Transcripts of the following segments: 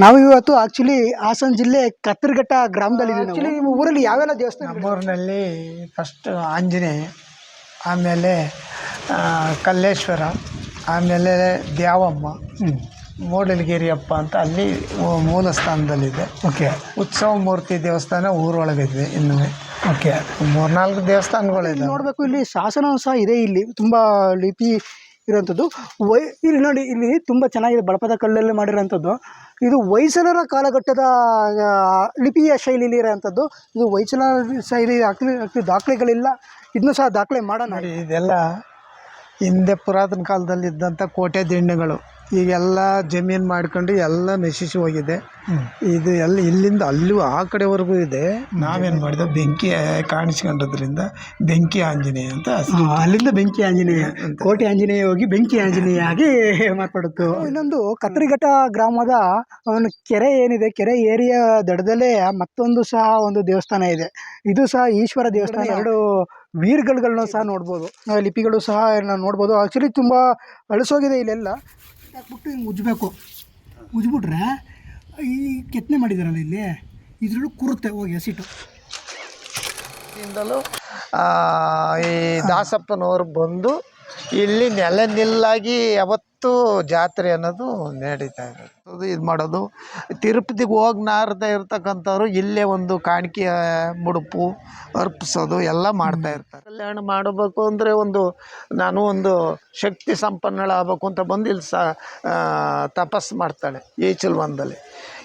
ನಾವು ಇವತ್ತು ಆಕ್ಚುಲಿ ಹಾಸನ ಜಿಲ್ಲೆ ಕತ್ತರಘಟ್ಟ ಗ್ರಾಮದಲ್ಲಿ ಆಕ್ಚುಲಿ ನಿಮ್ಮ ಊರಲ್ಲಿ ಯಾವೆಲ್ಲ ದೇವಸ್ಥಾನ ನಮ್ಮೂರಿನಲ್ಲಿ ಫಸ್ಟ್ ಆಂಜನೇಯ ಆಮೇಲೆ ಕಲ್ಲೇಶ್ವರ ಆಮೇಲೆ ದ್ಯಾವಮ್ಮ ಮೂಡಲಗಿರಿಯಪ್ಪ ಅಂತ ಅಲ್ಲಿ ಮೂಲ ಸ್ಥಾನದಲ್ಲಿದೆ. ಓಕೆ. ಉತ್ಸವ ಮೂರ್ತಿ ದೇವಸ್ಥಾನ ಊರೊಳಗಿದೆ ಇನ್ನು. ಓಕೆ. ಮೂರ್ನಾಲ್ಕು ದೇವಸ್ಥಾನಗಳಿದೆ ನೋಡಬೇಕು ಇಲ್ಲಿ ಶಾಸನ ಸಹ ಇದೆ ಇಲ್ಲಿ. ತುಂಬ ಲಿಪಿ ಇರೋಂಥದ್ದು ವೈ ಇಲ್ಲಿ ನೋಡಿ ಇಲ್ಲಿ ತುಂಬ ಚೆನ್ನಾಗಿದೆ. ಬಳಪದ ಕಲ್ಲಲ್ಲಿ ಮಾಡಿರೋಂಥದ್ದು ಇದು ಹೊಯ್ಸಳರ ಕಾಲಘಟ್ಟದ ಲಿಪಿಯ ಶೈಲಿಲಿ ಇರೋಂಥದ್ದು ಇದು ಹೊಯ್ಸಳ ಶೈಲಿ ದಾಖಲೆಗಳಿಲ್ಲ. ಇದನ್ನು ಸಹ ದಾಖಲೆ ಮಾಡೋಣ. ಇದೆಲ್ಲ ಹಿಂದೆ ಪುರಾತನ ಕಾಲದಲ್ಲಿ ಇದ್ದಂಥ ಕೋಟೆ ದಿಣ್ಣೆಗಳು ಈಗೆಲ್ಲ ಜಮೀನು ಮಾಡ್ಕೊಂಡು ಎಲ್ಲ ನಶಿಸಿ ಹೋಗಿದೆ. ಇದು ಎಲ್ಲ ಇಲ್ಲಿಂದ ಅಲ್ಲೂ ಆ ಕಡೆವರೆಗೂ ಇದೆ. ನಾವೇನು ಮಾಡಿದೆ ಬೆಂಕಿ ಕಾಣಿಸ್ಕೊಂಡ್ರಿಂದ ಬೆಂಕಿ ಆಂಜನೇಯ ಅಂತ ಅಲ್ಲಿಂದ ಬೆಂಕಿ ಆಂಜನೇಯ ಕೋಟೆ ಆಂಜನೇಯ ಹೋಗಿ ಬೆಂಕಿ ಆಂಜನೇಯ ಆಗಿ ಮಾರ್ಪಡುತ್ತು ಇನ್ನೊಂದು ಕತ್ರಿಘಟ್ಟ ಗ್ರಾಮದ ಒಂದು ಕೆರೆ ಏನಿದೆ ಕೆರೆ ಏರಿಯಾ ದಡದಲ್ಲೇ ಮತ್ತೊಂದು ಸಹ ಒಂದು ದೇವಸ್ಥಾನ ಇದೆ. ಇದು ಸಹ ಈಶ್ವರ ದೇವಸ್ಥಾನ ಎರಡು ವೀರ್ಗಳುಗಳನ್ನ ಸಹ ನೋಡ್ಬೋದು. ಲಿಪಿಗಳು ಸಹ ನಾವು ನೋಡ್ಬೋದು. ಆ್ಯಕ್ಚುಲಿ ತುಂಬ ಅಳಿಸೋಗಿದೆ ಇಲ್ಲೆಲ್ಲ. ಹಾಕ್ಬಿಟ್ಟು ಹಿಂಗೆ ಉಜ್ಬೇಕು. ಉಜ್ಬಿಟ್ರೆ ಈ ಕೆತ್ತನೆ ಮಾಡಿದಾರಲ್ಲ ಇಲ್ಲಿ ಇದರಲ್ಲೂ ಕುರುತ್ತೆ ಹೋಗಿ ಹಸಿಟ್ಟು ಈ ದಾಸಪ್ಪನವರು ಬಂದು ಇಲ್ಲಿ ನೆಲೆ ನಿಲ್ಲಾಗಿ ಯಾವತ್ತೂ ಜಾತ್ರೆ ಅನ್ನೋದು ನಡೀತಾ ಇರುತ್ತೆ ಅದು ಇದು ಮಾಡೋದು. ತಿರುಪತಿಗೆ ಹೋಗಿ ನಾರ್ದ ಇರ್ತಕ್ಕಂಥವ್ರು ಇಲ್ಲೇ ಒಂದು ಕಾಣಿಕೆ ಮುಡುಪು ಅರ್ಪಿಸೋದು ಎಲ್ಲ ಮಾಡ್ತಾ ಇರ್ತಾರೆ. ಕಲ್ಯಾಣ ಮಾಡಬೇಕು ಅಂದರೆ ಒಂದು ನಾನು ಒಂದು ಶಕ್ತಿ ಸಂಪನ್ನಳಾಗಬೇಕು ಅಂತ ಬಂದು ಇಲ್ಲಿ ಸ ತಪಸ್ಸು ಮಾಡ್ತಾಳೆ ಈಚಲ್ವನದಲ್ಲಿ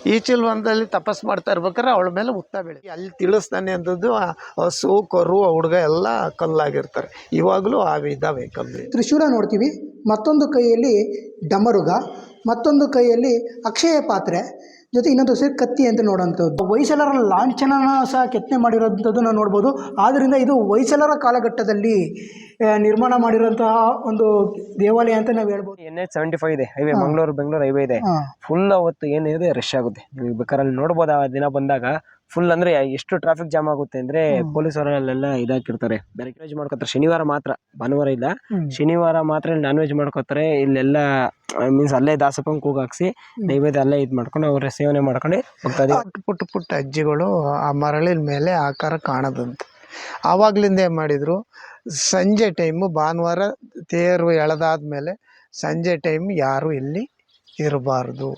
ಈಚಲ್ವನದಲ್ಲಿ ತಪಸ್ ಮಾಡ್ತಾ ಇರ್ಬೇಕಾರೆ ಅವಳ ಮೇಲೆ ಉತ್ತ ಬೆಳೆ. ಅಲ್ಲಿ ತಿಳಿಸ್ತಾನೆ ಅಂದದ್ದು ಹಸು ಕರು ಹುಡುಗ ಎಲ್ಲ ಕಲ್ಲಾಗಿರ್ತಾರೆ. ಇವಾಗಲೂ ಆ ಇದ್ದಾವೆ ಕಲ್ಲು ತ್ರಿಶೂಲ ನೋಡ್ತೀವಿ. ಮತ್ತೊಂದು ಕೈಯಲ್ಲಿ ಡಮರುಗ ಮತ್ತೊಂದು ಕೈಯಲ್ಲಿ ಅಕ್ಷಯ ಪಾತ್ರೆ ಜೊತೆ ಇನ್ನೊಂದು ಸೇರಿ ಕತ್ತಿ ಅಂತ ನೋಡೋಂಥದ್ದು. ವೈಸಲರ ಲಾಂಛನನ ಸಹ ಕೆತ್ತನೆ ಮಾಡಿರೋಂಥದ್ದು ನಾವು ನೋಡ್ಬೋದು. ಆದ್ದರಿಂದ ಇದು ಹೊಯ್ಸಲರ ಕಾಲಘಟ್ಟದಲ್ಲಿ ನಿರ್ಮಾಣ ಮಾಡಿರೋಂತಹ ಒಂದು ದೇವಾಲಯ ಅಂತ ನಾವು ಹೇಳ್ಬೋದು. ಎನ್ ಎಚ್ ಸೆವೆಂಟಿ ಫೈವ್ ಇದೆ ಹೈವೇ ಮಂಗಳೂರು ಬೆಂಗಳೂರು ಹೈವೇ ಇದೆ. ಫುಲ್ ಅವತ್ತು ಏನಿದೆ ರಶ್ ಆಗುತ್ತೆ. ನೀವು ಬೇಕಾದ್ರೆ ಅಲ್ಲಿ ನೋಡ್ಬೋದು? ಆ ದಿನ ಬಂದಾಗ ಫುಲ್ ಅಂದ್ರೆ ಎಷ್ಟು ಟ್ರಾಫಿಕ್ ಜಾಮ್ ಆಗುತ್ತೆ ಅಂದ್ರೆ ಪೊಲೀಸ್ ಅವರಲ್ಲೆಲ್ಲ ಇದಾಕಿರ್ತಾರೆ. ವೆಜ್ ಮಾಡ್ಕೋತಾರೆ. ಶನಿವಾರ ಮಾತ್ರ ಭಾನುವಾರ ಇಲ್ಲ. ಶನಿವಾರ ಮಾತ್ರ ನಾನ್ ವೆಜ್ ಮಾಡ್ಕೋತಾರೆ. ಇಲ್ಲೆಲ್ಲ ಮೀನ್ಸ್ ಅಲ್ಲೇ ದಾಸಪ್ಪಂಗೆ ಕೂಗಾಕ್ಸಿ ನೈವೇದ್ಯ ಅಲ್ಲೇ ಇದು ಮಾಡ್ಕೊಂಡು ಅವರ ಸೇವನೆ ಮಾಡ್ಕೊಂಡು ಹೋಗ್ತಾ ಪುಟ್ಟ ಪುಟ್ಟ ಪುಟ್ಟ ಅಜ್ಜಿಗಳು ಆ ಮರಳಿನ ಮೇಲೆ ಆಕಾರ ಕಾಣದಂತೆ. ಆವಾಗ್ಲಿಂದ ಏನ್ ಮಾಡಿದ್ರು ಸಂಜೆ ಟೈಮು ಭಾನುವಾರ ತೇರು ಎಳೆದಾದ್ಮೇಲೆ ಸಂಜೆ ಟೈಮ್ ಯಾರು ಇಲ್ಲಿ ಇರಬಾರ್ದು.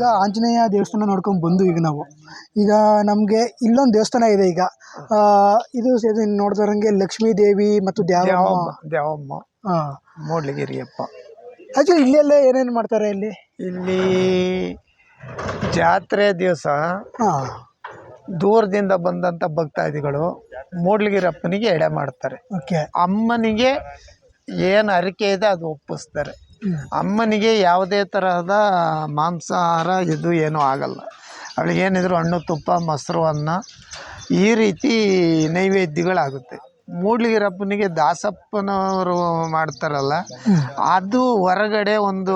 ಈಗ ಆಂಜನೇಯ ದೇವಸ್ಥಾನ ನೋಡ್ಕೊಂಡು ಬಂದು ಈಗ ನಾವು. ಈಗ ನಮಗೆ ಇಲ್ಲೊಂದು ದೇವಸ್ಥಾನ ಇದೆ ಈಗ. ಇದು ಸೇರಿ ನೋಡ್ದಾರಂಗೆ ಲಕ್ಷ್ಮೀ ದೇವಿ ಮತ್ತು ದ್ಯಾವಮ್ಮ ದ್ಯಾವಮ್ಮ. ಹಾಂ. ಮೂಡ್ಲಗಿರಿಯಪ್ಪ. ಆ್ಯಕ್ಚುಲಿ ಇಲ್ಲೆಲ್ಲ ಏನೇನು ಮಾಡ್ತಾರೆ ಇಲ್ಲಿ? ಇಲ್ಲಿ ಜಾತ್ರೆ ದಿವಸ ಹಾಂ. ದೂರದಿಂದ ಬಂದಂಥ ಭಕ್ತಾದಿಗಳು ಮೂಡ್ಲಿಗಿರಪ್ಪನಿಗೆ ಎಡೆ ಮಾಡ್ತಾರೆ. ಓಕೆ ಅಮ್ಮನಿಗೆ ಏನು ಅರಿಕೆ ಇದೆ ಅದು ಒಪ್ಪಿಸ್ತಾರೆ. ಅಮ್ಮನಿಗೆ ಯಾವುದೇ ತರಹದ ಮಾಂಸಾಹಾರ ಇದು ಏನೂ ಆಗಲ್ಲ. ಅವಳಿಗೆ ಏನಿದ್ರು ಹಣ್ಣು, ತುಪ್ಪ, ಮೊಸರು, ಅನ್ನ ಈ ರೀತಿ ನೈವೇದ್ಯಗಳಾಗುತ್ತೆ. ಮೂಡ್ಲಿಗಿರಪ್ಪನಿಗೆ ದಾಸಪ್ಪನವರು ಮಾಡ್ತಾರಲ್ಲ ಅದು ಹೊರಗಡೆ ಒಂದು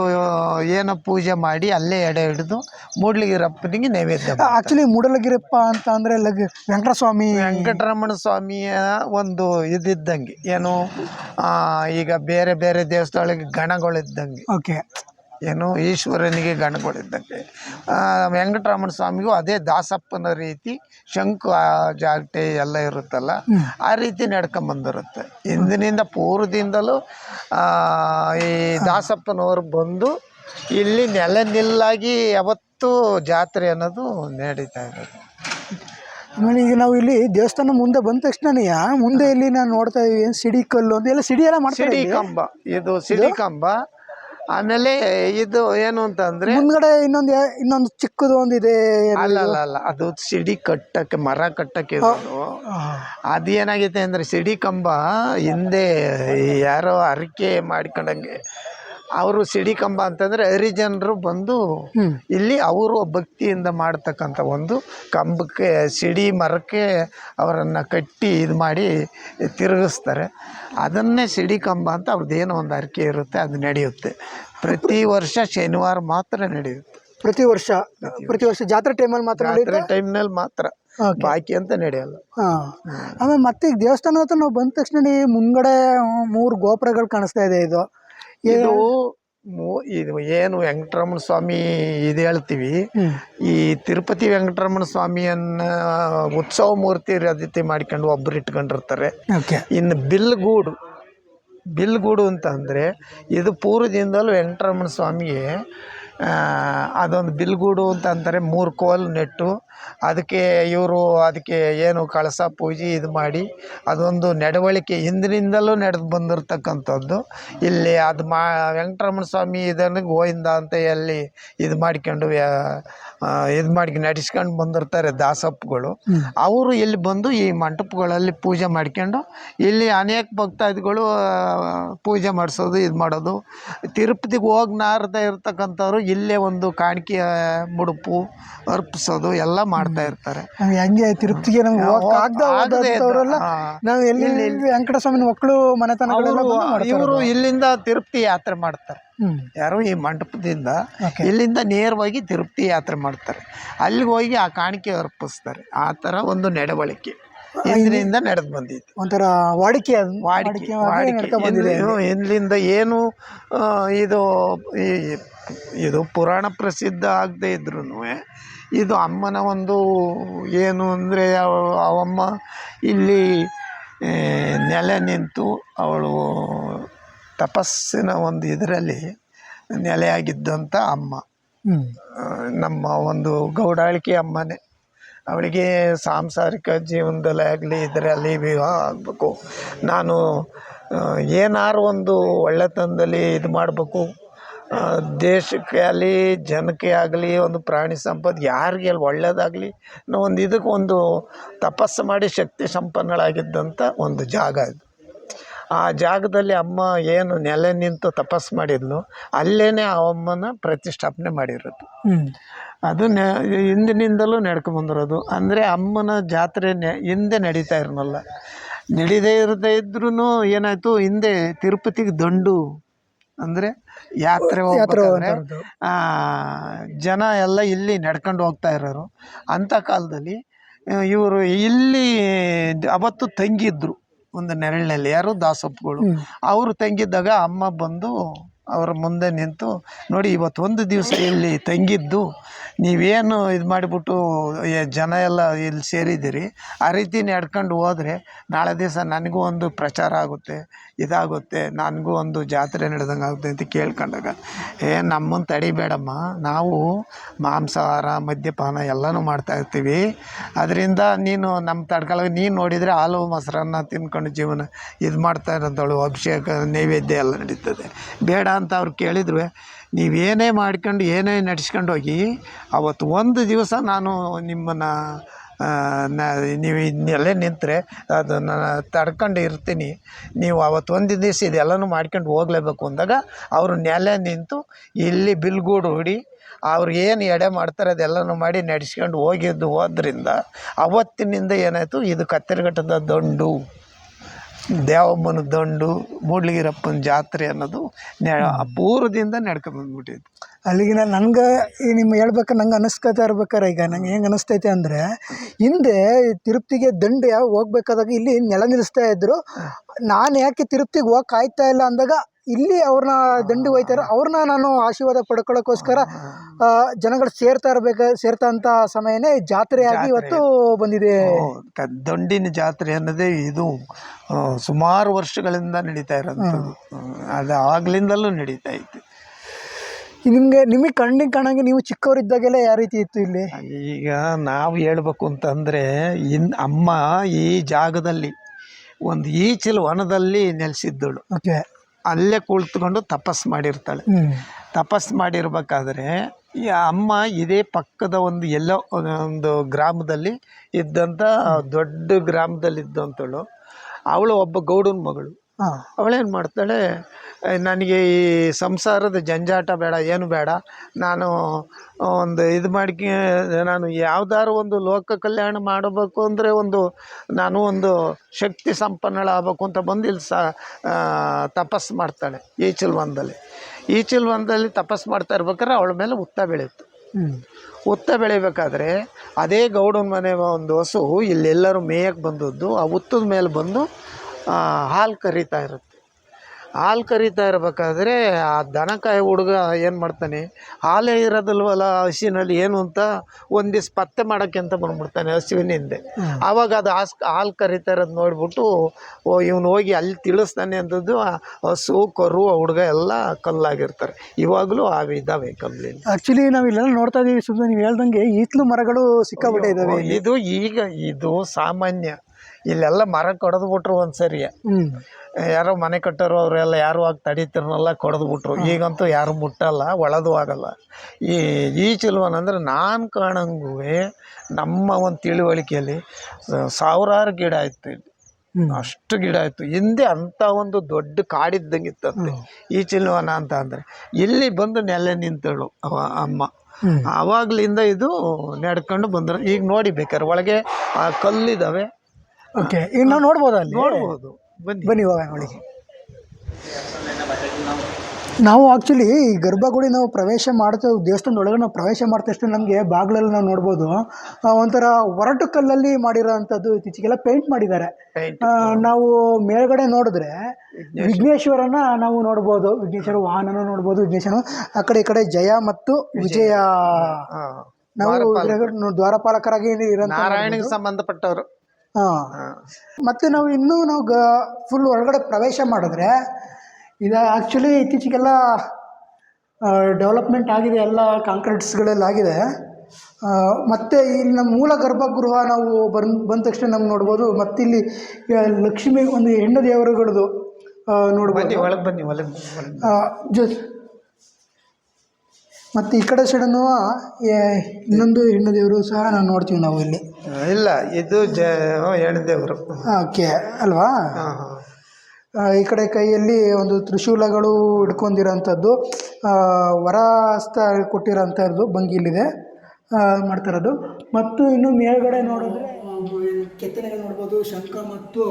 ಏನೋ ಪೂಜೆ ಮಾಡಿ ಅಲ್ಲೇ ಎಡೆ ಹಿಡಿದು ಮೂಡ್ಲಿಗಿರಪ್ಪನಿಗೆ ನೈವೇದ್ಯ ಆ್ಯಕ್ಚುಲಿ ಆಕ್ಚುಲಿ ಮೂಡಲಗಿರಪ್ಪ ಅಂತ ಅಂದರೆ ಲಗ್ ವೆಂಕಟಸ್ವಾಮಿ ವೆಂಕಟರಮಣ ಸ್ವಾಮಿಯ ಒಂದು ಇದಿದ್ದಂಗೆ ಏನು ಈಗ ಬೇರೆ ಬೇರೆ ದೇವಸ್ಥಳಗಳಿಗೆ ಗಣಗಳಿದ್ದಂಗೆ. ಓಕೆ ಏನು ಈಶ್ವರನಿಗೆ ಗಣಗಳಿದ್ದಂತೆ ಆ, ವೆಂಕಟರಮಣ ಸ್ವಾಮಿಗೂ ಅದೇ ದಾಸಪ್ಪನ ರೀತಿ ಶಂಕು ಜಾಗಟೆ ಎಲ್ಲ ಇರುತ್ತಲ್ಲ ಆ ರೀತಿ ನಡ್ಕೊಂಬಂದಿರುತ್ತೆ ಹಿಂದಿನಿಂದ ಪೂರ್ವದಿಂದಲೂ ಆ, ಈ ದಾಸಪ್ಪನವರು ಬಂದು ಇಲ್ಲಿ ನೆಲ ನಿಲ್ಲಾಗಿ ಯಾವತ್ತೂ ಜಾತ್ರೆ ಅನ್ನೋದು ನಡೀತಾ ಇರೋದು. ಆಮೇಲೆ ಈಗ ನಾವು ಇಲ್ಲಿ ದೇವಸ್ಥಾನ ಮುಂದೆ ಬಂದ ತಕ್ಷಣನೇ ಮುಂದೆ ಇಲ್ಲಿ ನಾನು ನೋಡ್ತಾ ಇದೀವಿ ಸಿಡಿ ಕಲ್ಲು ಅಂತ. ಎಲ್ಲ ಸಿಡಿ ಎಲ್ಲ ಮಾಡ್ತಾರೆ ಸಿಡಿ ಕಂಬ ಇದು ಸಿಡಿ ಕಂಬ ಆಮೇಲೆ ಇದು ಏನು ಅಂತಂದ್ರೆ ಮುಂದ್ಗಡೆ ಇನ್ನೊಂದು ಇನ್ನೊಂದು ಚಿಕ್ಕದು ಒಂದು ಇದೆ ಅಲ್ಲ ಅಲ್ಲ ಅಲ್ಲ. ಅದು ಸಿಡಿ ಕಟ್ಟಕ್ಕೆ ಮರ ಕಟ್ಟಕ್ಕೆ ಅದು ಏನಾಗೈತೆ ಅಂದ್ರೆ ಸಿಡಿ ಕಂಬ ಹಿಂದೆ ಯಾರೋ ಅರಿಕೆ ಮಾಡ್ಕೊಂಡಂಗೆ ಅವರು ಸಿಡಿ ಕಂಬ ಅಂತಂದರೆ ಹರಿಜನರು ಬಂದು ಇಲ್ಲಿ ಅವರು ಭಕ್ತಿಯಿಂದ ಮಾಡ್ತಕ್ಕಂಥ ಒಂದು ಕಂಬಕ್ಕೆ ಸಿಡಿ ಮರಕ್ಕೆ ಅವರನ್ನು ಕಟ್ಟಿ ಇದು ಮಾಡಿ ತಿರುಗಿಸ್ತಾರೆ. ಅದನ್ನೇ ಸಿಡಿ ಕಂಬ ಅಂತ ಅವ್ರದ್ದು ಏನೋ ಒಂದು ಅರಿಕೆ ಇರುತ್ತೆ ಅದು ನಡೆಯುತ್ತೆ. ಪ್ರತಿ ವರ್ಷ ಶನಿವಾರ ಮಾತ್ರ ನಡೆಯುತ್ತೆ. ಪ್ರತಿ ವರ್ಷ ಪ್ರತಿ ವರ್ಷ ಜಾತ್ರೆ ಟೈಮಲ್ಲಿ ಮಾತ್ರ ಜಾತ್ರೆ ಟೈಮ್ನಲ್ಲಿ ಮಾತ್ರ. ಬಾಕಿ ಅಂತ ನಡೆಯಲ್ಲ. ಹಾ. ಆಮೇಲೆ ಮತ್ತೆ ದೇವಸ್ಥಾನ ಹತ್ರ ನಾವು ಬಂದ ತಕ್ಷಣ ಈ ಮುಂದ್ಗಡೆ ಮೂರು ಗೋಪುರಗಳು ಕಾಣಿಸ್ತಾ ಇದೆ ಇದು. ಇದು ಮೂ- ಇದು ಏನು ವೆಂಕಟರಮಣ ಸ್ವಾಮಿ ಇದು ಹೇಳ್ತೀವಿ. ಈ ತಿರುಪತಿ ವೆಂಕಟರಮಣ ಸ್ವಾಮಿಯನ್ನ ಉತ್ಸವ ಮೂರ್ತಿ ರದಿತಿ ಮಾಡ್ಕೊಂಡು ಒಬ್ಬರು ಇಟ್ಕೊಂಡಿರ್ತಾರೆ. ಓಕೆ. ಇನ್ನು ಬಿಲ್ಗೂಡು ಬಿಲ್ಗೂಡು ಅಂತ ಅಂದರೆ ಇದು ಪೂರ್ವದಿಂದಲೂ ವೆಂಕಟರಮಣ ಸ್ವಾಮಿಗೆ ಅದೊಂದು ಬಿಲ್ಗೂಡು ಅಂತ ಅಂತಾರೆ, ಮೂರು ಕೋಲು ನೆಟ್ಟು. ಅದಕ್ಕೆ ಇವರು ಅದಕ್ಕೆ ಏನು ಕಳಸ ಪೂಜೆ ಇದು ಮಾಡಿ, ಅದೊಂದು ನಡವಳಿಕೆ ಹಿಂದಿನಿಂದಲೂ ನಡೆದು ಬಂದಿರ್ತಕ್ಕಂಥದ್ದು. ಇಲ್ಲಿ ಅದು ಮಾ, ವೆಂಕಟರಮಣ ಸ್ವಾಮಿ ಇದನ್ನು ಗೋವಿಂದ ಅಂತ ಎಲ್ಲಿ ಇದು ಮಾಡ್ಕೊಂಡು ಇದು ಮಾಡಿ ನಡೆಸ್ಕೊಂಡು ಬಂದಿರ್ತಾರೆ ದಾಸಪ್ಪಗಳು. ಅವರು ಇಲ್ಲಿ ಬಂದು ಈ ಮಂಟಪಗಳಲ್ಲಿ ಪೂಜೆ ಮಾಡ್ಕೊಂಡು ಇಲ್ಲಿ ಅನೇಕ ಭಕ್ತಾದಿಗಳು ಪೂಜೆ ಮಾಡಿಸೋದು ಇದು ಮಾಡೋದು. ತಿರುಪತಿಗೆ ಹೋಗಿ ನಾರದ ಇರ್ತಕ್ಕಂಥವ್ರು ಇಲ್ಲೇ ಒಂದು ಕಾಣಿಕೆ ಮುಡುಪು ಅರ್ಪಿಸೋದು ಎಲ್ಲ ಮಾಡ್ತಾ ಇರ್ತಾರೆ. ಹೆಂಗೆ ತಿರುಪತಿಗೆ. ನಾವು ಎಲ್ಲಿ ವೆಂಕಟಸ್ವಾಮಿನ ಮಕ್ಕಳು ಮಾಡ್ತಾರೆ. ಇವರು ಇಲ್ಲಿಂದ ತಿರುಪತಿ ಯಾತ್ರೆ ಮಾಡ್ತಾರೆ. ಯಾರು ಈ ಮಂಟಪದಿಂದ ಇಲ್ಲಿಂದ ನೇರವಾಗಿ ತಿರುಪತಿ ಯಾತ್ರೆ ಮಾಡ್ತಾರೆ. ಅಲ್ಲಿಗೆ ಹೋಗಿ ಆ ಕಾಣಿಕೆ ಅರ್ಪಿಸ್ತಾರೆ. ಆ ಥರ ಒಂದು ನಡವಳಿಕೆ ಇಂದಿನಿಂದ ನಡೆದು ಬಂದಿತ್ತು ಒಂಥರ ವಾಡಿಕೆ ವಾಡಿಕೆ ವಾಡಿಕೆ ಇಲ್ಲಿಂದ ಏನು ಇದು ಈ ಇದು ಪುರಾಣ ಪ್ರಸಿದ್ಧ ಆಗದೆ ಇದ್ರೂ ಇದು ಅಮ್ಮನ ಒಂದು ಏನು ಅಂದರೆ ಅವಮ್ಮ ಇಲ್ಲಿ ನೆಲೆ ನಿಂತು ಅವಳು ತಪಸ್ಸಿನ ಒಂದು ಇದರಲ್ಲಿ ನೆಲೆಯಾಗಿದ್ದಂಥ ಅಮ್ಮ. ನಮ್ಮ ಒಂದು ಗೌಡಾಳಿಕೆ ಅಮ್ಮನೇ. ಅವಳಿಗೆ ಸಾಂಸಾರಿಕ ಜೀವನದಲ್ಲಿ ಆಗಲಿ ಇದರಲ್ಲಿ ವಿವಾಹ ಆಗಬೇಕು. ನಾನು ಏನಾರು ಒಂದು ಒಳ್ಳೆತನದಲ್ಲಿ ಇದು ಮಾಡಬೇಕು. ದೇಶಕ್ಕೆ ಆಗಲಿ ಜನಕ್ಕೆ ಆಗಲಿ ಒಂದು ಪ್ರಾಣಿ ಸಂಪತ್ತು ಯಾರಿಗೆ ಅಲ್ಲಿ ಒಳ್ಳೇದಾಗಲಿ ಅನ್ನೋ ಒಂದು ಇದಕ್ಕೆ ಒಂದು ತಪಸ್ಸು ಮಾಡಿ ಶಕ್ತಿ ಸಂಪನ್ನಳಾಗಿದ್ದಂಥ ಒಂದು ಜಾಗ ಇದು. ಆ ಜಾಗದಲ್ಲಿ ಅಮ್ಮ ಏನು ನೆಲೆ ನಿಂತು ತಪಸ್ಸು ಮಾಡಿದ್ಲು ಅಲ್ಲೇನೆ ಆ ಅಮ್ಮನ ಪ್ರತಿಷ್ಠಾಪನೆ ಮಾಡಿರೋದು. ಅದು ನೆ ಹಿಂದಿನಿಂದಲೂ ನಡ್ಕೊಂಬಂದಿರೋದು ಅಂದರೆ ಅಮ್ಮನ ಜಾತ್ರೆ ನೆ ಹಿಂದೆ ನಡೀತಾ ಇರ್ನಲ್ಲ ನಡೀದೇ ಇರದೇ ಇದ್ರೂ ಏನಾಯಿತು ಹಿಂದೆ ತಿರುಪತಿಗೆ ದಂಡು ಅಂದರೆ ಯಾತ್ರೆ ಹೋಗ್ಬೇಕಾದ್ರೆ. ಆ, ಜನ ಎಲ್ಲ ಇಲ್ಲಿ ನಡ್ಕೊಂಡು ಹೋಗ್ತಾ ಇರೋರು. ಅಂಥ ಕಾಲದಲ್ಲಿ ಇವರು ಇಲ್ಲಿ ಅವತ್ತು ತಂಗಿದ್ರು. ಒಂದು ನೆರಳಿನಲ್ಲಿ ಯಾರು ದಾಸಪ್ಪಗಳು ಅವರು ತಂಗಿದ್ದಾಗ ಅಮ್ಮ ಬಂದು ಅವರ ಮುಂದೆ ನಿಂತು ನೋಡಿ ಇವತ್ತು ಒಂದು ದಿವಸ ಇಲ್ಲಿ ತಂಗಿದ್ದು ನೀವೇನು ಇದು ಮಾಡಿಬಿಟ್ಟು ಜನ ಎಲ್ಲ ಇಲ್ಲಿ ಸೇರಿದ್ದೀರಿ? ಆ ರೀತಿ ನಡ್ಕೊಂಡು ಹೋದರೆ ನಾಳೆ ದಿವಸ ನನಗೂ ಒಂದು ಪ್ರಚಾರ ಆಗುತ್ತೆ. ಇದಾಗುತ್ತೆ, ನನಗೂ ಒಂದು ಜಾತ್ರೆ ನಡೆದಂಗೆ ಆಗುತ್ತೆ ಅಂತ ಕೇಳ್ಕೊಂಡಾಗ, ಏ, ನಮ್ಮನ್ನು ತಡಿಬೇಡಮ್ಮ. ನಾವು ಮಾಂಸಾಹಾರ, ಮದ್ಯಪಾನ ಎಲ್ಲನೂ ಮಾಡ್ತಾ ಇರ್ತೀವಿ. ಅದರಿಂದ ನೀನು ನಮ್ಮ ತಡ್ಕೊಳ್ಳೋ ನೀನು ನೋಡಿದರೆ ಹಾಲು, ಮೊಸರನ್ನ ತಿನ್ಕೊಂಡು ಜೀವನ ಇದು ಮಾಡ್ತಾ ಇರೋಂಥವಳು. ಅಭಿಷೇಕ, ನೈವೇದ್ಯ ಎಲ್ಲ ನಡೀತದೆ. ಬೇಡ ಅಂತ ಅವ್ರು ಕೇಳಿದ್ರು. ನೀವೇನೇ ಮಾಡ್ಕೊಂಡು, ಏನೇ ನಡ್ಸ್ಕೊಂಡು ಹೋಗಿ, ಅವತ್ತು ಒಂದು ದಿವಸ ನಾನು ನಿಮ್ಮನ್ನು ನೀವು ಇನ್ನೆಲ್ಲೇ ನಿಂತರೆ ಅದನ್ನು ತಡ್ಕೊಂಡು ಇರ್ತೀನಿ. ನೀವು ಅವತ್ತು ಒಂದು ದಿವಸ ಇದೆಲ್ಲನೂ ಮಾಡ್ಕೊಂಡು ಹೋಗ್ಲೇಬೇಕು ಅಂದಾಗ ಅವರು ನೆಲೆ ನಿಂತು ಇಲ್ಲಿ ಬಿಲ್ಗೂಡು ಹೊಡಿ, ಅವ್ರು ಏನು ಎಡೆ ಮಾಡ್ತಾರೆ ಅದೆಲ್ಲನೂ ಮಾಡಿ ನಡೆಸ್ಕೊಂಡು ಹೋಗಿದ್ದು ಹೋದ್ರಿಂದ ಅವತ್ತಿನಿಂದ ಏನಾಯಿತು, ಇದು ಕತ್ತರಿಘಟ್ಟದ ದಂಡು. ದೇವಮ್ಮನ ದಂಡು ಮೂಡ್ಲಿಗಿರಪ್ಪನ ಜಾತ್ರೆ ಅನ್ನೋದು ನೆ ಪೂರ್ವದಿಂದ ನಡ್ಕೊಂಬಂದ್ಬಿಟ್ಟಿತ್ತು ಅಲ್ಲಿಗಿನ ನನ್ಗೆ ಈ ನಿಮ್ಮ ಹೇಳ್ಬೇಕಾರೆ ನಂಗೆ ಅನಿಸ್ಕೊತಾ ಇರ್ಬೇಕಾರೆ ಈಗ. ನಂಗೆ ಹೆಂಗೆ ಅನಿಸ್ತೈತೆ ಅಂದರೆ ಹಿಂದೆ ತಿರುಪ್ತಿಗೆ ದಂಡು ಯಾವ ಹೋಗ್ಬೇಕಾದಾಗ ಇಲ್ಲಿ ನೆಲ ನಿಲ್ಲಿಸ್ತಾ ಇದ್ರು. ನಾನು ಯಾಕೆ ತಿರುಪ್ತಿಗೆ ಹೋಗಿ ಕಾಯ್ತಾ ಇಲ್ಲ ಅಂದಾಗ ಇಲ್ಲಿ ಅವ್ರನ್ನ ದಂಡಿಗೆ ಹೋಯ್ತಾರೆ. ಅವ್ರನ್ನ ನಾನು ಆಶೀರ್ವಾದ ಪಡ್ಕೊಳ್ಳೋಕ್ಕೋಸ್ಕರ ಜನಗಳು ಸೇರ್ತಾ ಇರಬೇಕು ಸೇರ್ತಾ ಅಂತ ಸಮಯನೇ ಜಾತ್ರೆಯಾಗಿ ಇವತ್ತು ಬಂದಿದೆ. ಕ ದಂಡಿನ ಜಾತ್ರೆ ಅನ್ನೋದೇ ಇದು ಆ, ಸುಮಾರು ವರ್ಷಗಳಿಂದ ನಡೀತಾ ಇರೋದು ಅದು ಆಗ್ಲಿಂದಲೂ ನಡೀತಾ ಇತ್ತು. ನಿಮಗೆ ನಿಮಗೆ ಕಣ್ಣಿಗೆ ಕಾಣಂಗೆ ನೀವು ಚಿಕ್ಕವರಿದ್ದಾಗೆಲ್ಲ ಯಾವ ರೀತಿ ಇತ್ತು ಇಲ್ಲಿ? ಈಗ ನಾವು ಹೇಳ್ಬೇಕು ಅಂತಂದರೆ ಇನ್ ಅಮ್ಮ ಈ ಜಾಗದಲ್ಲಿ ಒಂದು ಈಚಲು ವನದಲ್ಲಿ ನೆಲೆಸಿದ್ದಳು. ಓಕೆ. ಅಲ್ಲೇ ಕುಳಿತುಕೊಂಡು ತಪಸ್ಸು ಮಾಡಿರ್ತಾಳೆ. ತಪಸ್ ತಪಸ್ಸು ಮಾಡಿರ್ಬೇಕಾದ್ರೆ ಈ ಅಮ್ಮ ಇದೇ ಪಕ್ಕದ ಒಂದು ಎಲ್ಲೋ ಒಂದು ಗ್ರಾಮದಲ್ಲಿ ಇದ್ದಂಥ ದೊಡ್ಡ ಗ್ರಾಮದಲ್ಲಿ ಇದ್ದಂಥಳು ಅವಳು ಒಬ್ಬ ಗೌಡನ ಮಗಳು. ಅವಳೇನು ಮಾಡ್ತಾಳೆ ನನಗೆ ಈ ಸಂಸಾರದ ಜಂಜಾಟ ಬೇಡ ಏನು ಬೇಡ. ನಾನು ಒಂದು ಇದು ಮಾಡ್ಕೆ ನಾನು ಯಾವ್ದಾದ್ರು ಒಂದು ಲೋಕ ಕಲ್ಯಾಣ ಮಾಡಬೇಕು ಅಂದರೆ ಒಂದು ನಾನು ಒಂದು ಶಕ್ತಿ ಸಂಪನ್ನಳಾಗಬೇಕು ಅಂತ ಬಂದು ಇಲ್ಲಿ ಸ ತಪಸ್ಸು ಮಾಡ್ತಾಳೆ ಈಚಲ್ವನದಲ್ಲಿ ಈಚಲ್ವನದಲ್ಲಿ ತಪಸ್ಸು ಮಾಡ್ತಾ ಇರ್ಬೇಕಾದ್ರೆ ಅವಳ ಮೇಲೆ ಉತ್ತ ಬೆಳೆಯುತ್ತೆ. ಉತ್ತ ಬೆಳಿಬೇಕಾದ್ರೆ ಅದೇ ಗೌಡನ ಮನೆ ಒಂದು ಹಸು ಇಲ್ಲೆಲ್ಲರೂ ಮೇಯಕ್ಕೆ ಬಂದದ್ದು ಆ ಉತ್ತದ ಮೇಲೆ ಬಂದು ಹಾಲು ಕರಿತಾ ಇರುತ್ತೆ. ಹಾಲು ಕರಿತಾ ಇರಬೇಕಾದ್ರೆ ಆ ದನ ಕಾಯಿ ಹುಡುಗ ಏನು ಮಾಡ್ತಾನೆ? ಹಾಲೇ ಇರೋದಿಲ್ವಲ್ಲ ಹಸಿನಲ್ಲಿ ಏನು ಅಂತ ಒಂದಿವ್ಸ ಪತ್ತೆ ಮಾಡೋಕ್ಕೆ ಅಂತ ಬಂದ್ಬಿಡ್ತಾನೆ ಹಸುವಿನ ಹಿಂದೆ ಆವಾಗ ಅದು ಹಾಸ್ ಹಾಲು ಕರಿತಾ ಇರೋದು ನೋಡಿಬಿಟ್ಟು ಓ ಇವನು ಹೋಗಿ ಅಲ್ಲಿ ತಿಳಿಸ್ತಾನೆ ಅಂತದ್ದು ಆ ಹಸು ಕರು ಆ ಹುಡುಗ ಎಲ್ಲ ಕಲ್ಲಾಗಿರ್ತಾರೆ. ಇವಾಗಲೂ ಆ ಇದ್ದಾವೆ ಕಲ್ಲಿನ ಆ್ಯಕ್ಚುಲಿ ನಾವು ಇಲ್ಲೆಲ್ಲ ನೋಡ್ತಾ ಇದ್ದೀವಿ ಸುಮ್ಮನೆ ನೀವು ಹೇಳ್ದಂಗೆ ಈತ್ಲು ಮರಗಳು ಸಿಕ್ಕಾಬಿಟ್ಟೆ ಇದಾವೆ ಇದು ಈಗ ಇದು ಸಾಮಾನ್ಯ. ಇಲ್ಲೆಲ್ಲ ಮರ ಕಡ್ದು ಬಿಟ್ರು ಒಂದು ಹ್ಮ್. ಯಾರೋ ಮನೆ ಕಟ್ಟೋರು ಅವರೆಲ್ಲ ಯಾರು ಆಗ ತಡೀತಿರನಲ್ಲ ಕೊಡದು ಬಿಟ್ರು. ಈಗಂತೂ ಯಾರು ಮುಟ್ಟಲ್ಲ ಒಳದು ಆಗಲ್ಲ. ಈ ಈ ಚಿಲ್ವನ್ ಅಂದರೆ ನಾನು ಕಾಣಂಗೂ ನಮ್ಮ ಒಂದು ತಿಳುವಳಿಕೆಯಲ್ಲಿ ಸಾವಿರಾರು ಗಿಡ ಆಯ್ತು ಇಲ್ಲಿ. ಅಷ್ಟು ಗಿಡ ಆಯಿತು. ಹಿಂದೆ ಅಂಥ ಒಂದು ದೊಡ್ಡ ಕಾಡಿದ್ದಂಗೆ ಇತ್ತಂತೆ ಈ ಚಿಲ್ವನ ಅಂತ ಅಂದರೆ. ಇಲ್ಲಿ ಬಂದು ನೆಲೆ ನಿಂತಳು ಅವ ಅಮ್ಮ. ಆವಾಗಲಿಂದ ಇದು ನಡ್ಕೊಂಡು ಬಂದರು. ಈಗ ನೋಡಿ ಬೇಕಾದ್ರೆ ಒಳಗೆ ಆ ಕಲ್ಲಿದ್ದಾವೆ ಓಕೆ ಈಗ ನಾವು ನೋಡ್ಬೋದಾ ಅಲ್ಲಿ? ನೋಡ್ಬೋದು. ಬನ್ನಿ. ಬನ್ನಿ ಹೋಗೋಣ ಒಳಗೆ ನಾವು ಆ್ಯಕ್ಚುಲಿ ಈ ಗರ್ಭಗುಡಿ ನಾವು ಪ್ರವೇಶ ಮಾಡ್ತಾ ದೇವಸ್ಥಾನದ ಒಳಗೆ ನಾವು ಪ್ರವೇಶ ಮಾಡ್ತಷ್ಟು ನಮಗೆ ಬಾಗಿಲಲ್ಲಿ ನಾವು ನೋಡ್ಬೋದು. ಒಂಥರ ಒರಟು ಕಲ್ಲಲ್ಲಿ ಮಾಡಿರೋ ಅಂಥದ್ದು ಇತ್ತೀಚೆಗೆಲ್ಲ ಪೇಂಟ್ ಮಾಡಿದ್ದಾರೆ. ನಾವು ಮೇಲ್ಗಡೆ ನೋಡಿದ್ರೆ ವಿಘ್ನೇಶ್ವರನ ನಾವು ನೋಡ್ಬೋದು. ವಿಘ್ನೇಶ್ವರ ವಾಹನನ ನೋಡ್ಬೋದು ವಿಘ್ನೇಶ್ವರ ಆ ಕಡೆ ಈ ಕಡೆ ಜಯ ಮತ್ತು ವಿಜಯ. ನಾವು ದ್ವಾರಪಾಲಕರಾಗಿ ನಾರಾಯಣಿಗೆ ಸಂಬಂಧಪಟ್ಟವರು. ಮತ್ತು ನಾವು ಇನ್ನೂ ನಾವು ಗ ಫುಲ್ ಒಳಗಡೆ ಪ್ರವೇಶ ಮಾಡಿದ್ರೆ ಇದು ಆ್ಯಕ್ಚುಲಿ ಇತ್ತೀಚೆಗೆಲ್ಲ ಡೆವಲಪ್ಮೆಂಟ್ ಆಗಿದೆ ಎಲ್ಲ ಕಾಂಕ್ರೀಟ್ಸ್ಗಳೆಲ್ಲ ಆಗಿದೆ. ಮತ್ತೆ ಇಲ್ಲಿ ನಮ್ಮ ಮೂಲ ಗರ್ಭಗೃಹ ನಾವು ಬಂದು ಬಂದ ತಕ್ಷಣ ನಮ್ಗೆ ನೋಡ್ಬೋದು. ಮತ್ತಿಲ್ಲಿ ಇಲ್ಲಿ ಲಕ್ಷ್ಮಿ ಒಂದು ಹೆಣ್ಣು ದೇವರುಗಳದು ನೋಡ್ಬೋದು. ಬನ್ನಿ ಒಳಗೆ ಬನ್ನಿ ಒಳಗೆ ಬನ್ನಿ. ಮತ್ತು ಈ ಕಡೆ ಸೈಡನ್ನು ಇನ್ನೊಂದು ಹೆಣ್ಣು ದೇವರು ಸಹ ನಾವು ನೋಡ್ತೀವಿ ನಾವು ಇಲ್ಲಿ. ಇಲ್ಲ ಇದು ಜ ಹೆಣ್ದೇವರು ಓಕೆ ಅಲ್ವಾ? ಈ ಕಡೆ ಕೈಯಲ್ಲಿ ಒಂದು ತ್ರಿಶೂಲಗಳು ಹಿಡ್ಕೊಂಡಿರೋಂಥದ್ದು ವರ ವರಹಸ್ತ ಕೊಟ್ಟಿರೋಂಥದ್ದು ಬಂಗಿಲಿದೆ. ಮಾಡ್ತರೋದು. ಮತ್ತು ಇನ್ನು ಮೇಲ್ಗಡೆ ನೋಡಿದ್ರೆ ಕೆತ್ತನೆಗಳು ನೋಡ್ಬೋದು ಶಂಖ ಮತ್ತು